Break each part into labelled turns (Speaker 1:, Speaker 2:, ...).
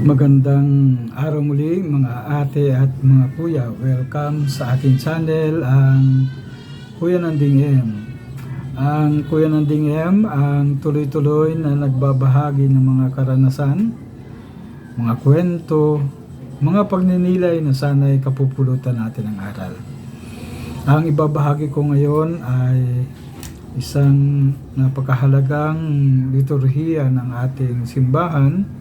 Speaker 1: Magandang araw muli mga ate at mga kuya. Welcome sa aking channel, ang Kuya Nanding M. Ang Kuya Nanding M ang tuloy-tuloy na nagbabahagi ng mga karanasan, mga kwento, mga pagninilay na sana'y kapupulutan natin ng aral. Ang ibabahagi ko ngayon ay isang napakahalagang liturhiya ng ating simbahan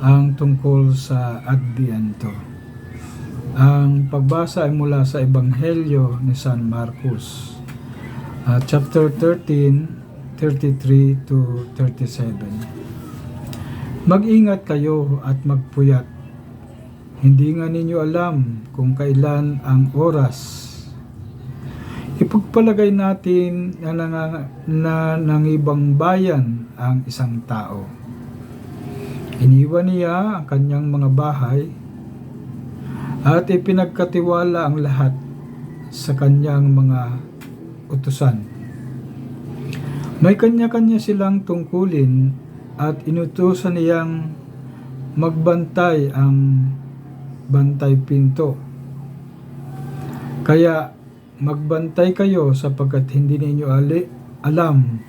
Speaker 1: ang tungkol sa Adviento. Ang pagbasa ay mula sa Ebanghelyo ni San Marcos, uh, chapter 13, 33 to 37. Mag-ingat kayo at magpuyat. Hindi nga ninyo alam kung kailan ang oras Ipagpalagay natin na, na, na nangibang bayan ang isang tao. Iniwan niya ang kanyang mga bahay at ipinagkatiwala ang lahat sa kanyang mga utusan. May kanya-kanya silang tungkulin at inutusan niyang magbantay ang bantay pinto. Kaya magbantay kayo sapagkat hindi ninyo ali, alam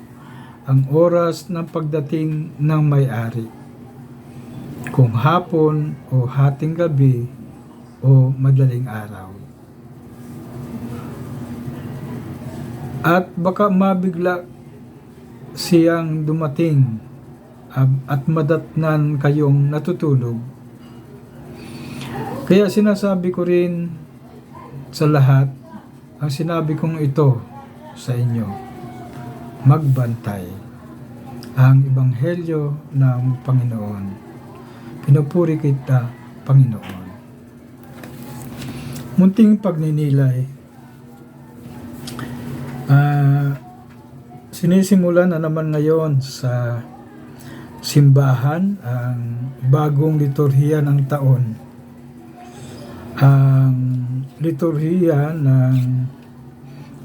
Speaker 1: ang oras ng pagdating ng may-ari. Kung hapon o hating gabi o madaling araw. At baka mabigla siyang dumating at madatnan kayong natutulog. Kaya sinasabi ko rin sa lahat ang sinabi kong ito sa inyo, magbantay ang Ebanghelyo ng Panginoon. Pinupuri kita, Panginoon. Munting pagninilay. Ah, sinisimulan na naman ngayon sa simbahan ang bagong liturhiya ng taon. Ang liturhiya ng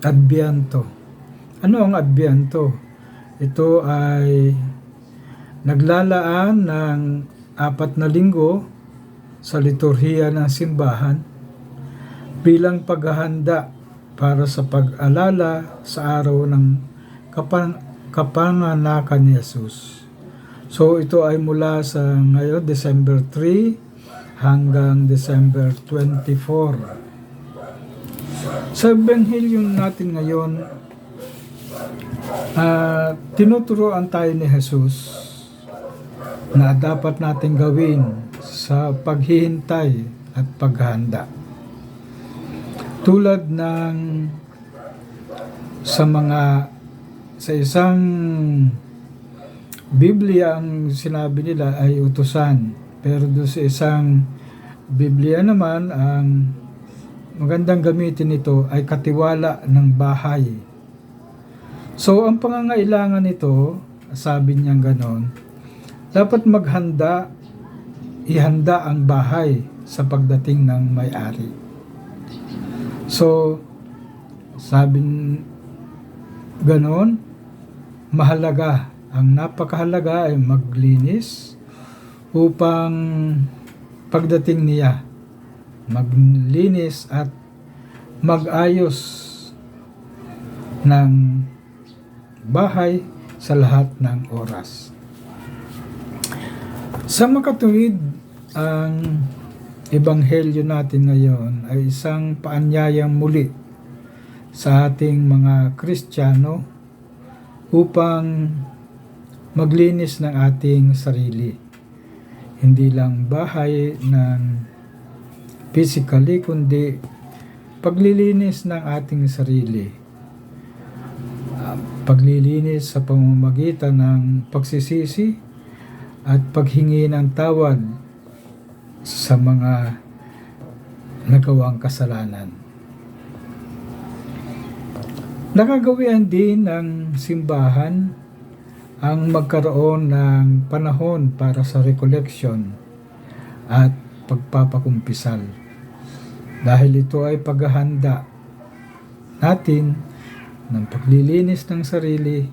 Speaker 1: Adbianto. Ano ang Adbianto? Ito ay naglalaan ng apat na linggo sa liturhiya ng simbahan bilang paghahanda para sa pag-alala sa araw ng kapan kapanganakan ni Jesus. So ito ay mula sa ngayon December 3 hanggang December 24. Sa Ebanghelyo natin ngayon, uh, tinuturoan tayo ni Jesus na dapat natin gawin sa paghihintay at paghahanda. Tulad ng sa mga sa isang Biblia ang sinabi nila ay utusan. Pero doon sa isang Biblia naman ang magandang gamitin nito ay katiwala ng bahay. So ang pangangailangan nito, sabi niya ganon, dapat maghanda, ihanda ang bahay sa pagdating ng may-ari. So, sabi ganon, mahalaga, ang napakahalaga ay maglinis upang pagdating niya, maglinis at magayos ng bahay sa lahat ng oras. Sa makatuwid, ang ebanghelyo natin ngayon ay isang paanyayang muli sa ating mga Kristiyano upang maglinis ng ating sarili. Hindi lang bahay ng physically, kundi paglilinis ng ating sarili. Paglilinis sa pamamagitan ng pagsisisi at paghingi ng tawad sa mga nagawang kasalanan. Nakagawian din ng simbahan ang magkaroon ng panahon para sa recollection at pagpapakumpisal. Dahil ito ay paghahanda natin ng paglilinis ng sarili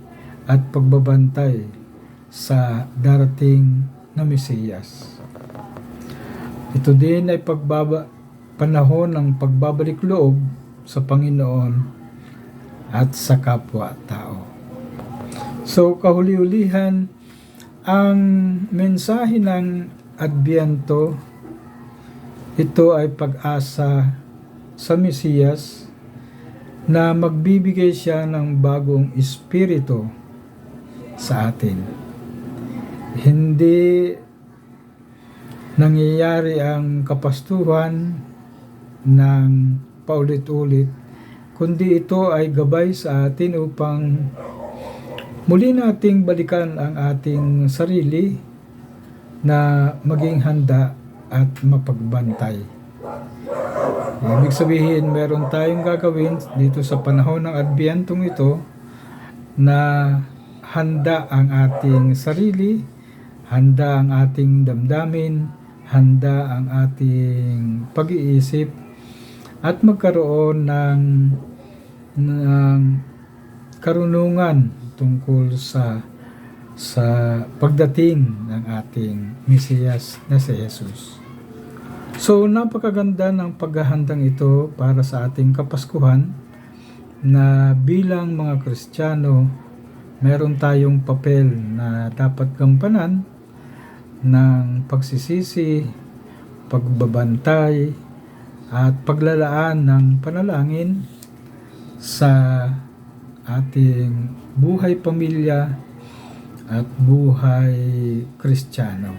Speaker 1: at pagbabantay sa darating na Mesiyas. Ito din ay pagbaba, panahon ng pagbabalik loob sa Panginoon at sa kapwa-tao. So, kahuli-ulihan, ang mensahe ng Adbiento, ito ay pag-asa sa Mesiyas na magbibigay siya ng bagong espiritu sa atin. Hindi nangyayari ang kapastuhan ng paulit-ulit, kundi ito ay gabay sa atin upang muli nating balikan ang ating sarili na maging handa at mapagbantay. Ibig sabihin, meron tayong gagawin dito sa panahon ng Adbiyentong ito na handa ang ating sarili, handa ang ating damdamin, handa ang ating pag-iisip at magkaroon ng ng karunungan tungkol sa sa pagdating ng ating Mesiyas na si Jesus. So, napakaganda ng paghahandang ito para sa ating Kapaskuhan na bilang mga Kristiyano, meron tayong papel na dapat gampanan ng pagsisisi, pagbabantay, at paglalaan ng panalangin sa ating buhay pamilya at buhay kristyano.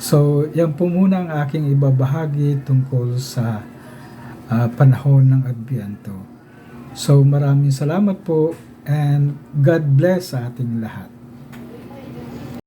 Speaker 1: So, yan po muna ang aking ibabahagi tungkol sa ah, panahon ng Adbiento. So, maraming salamat po and God bless sa ating lahat.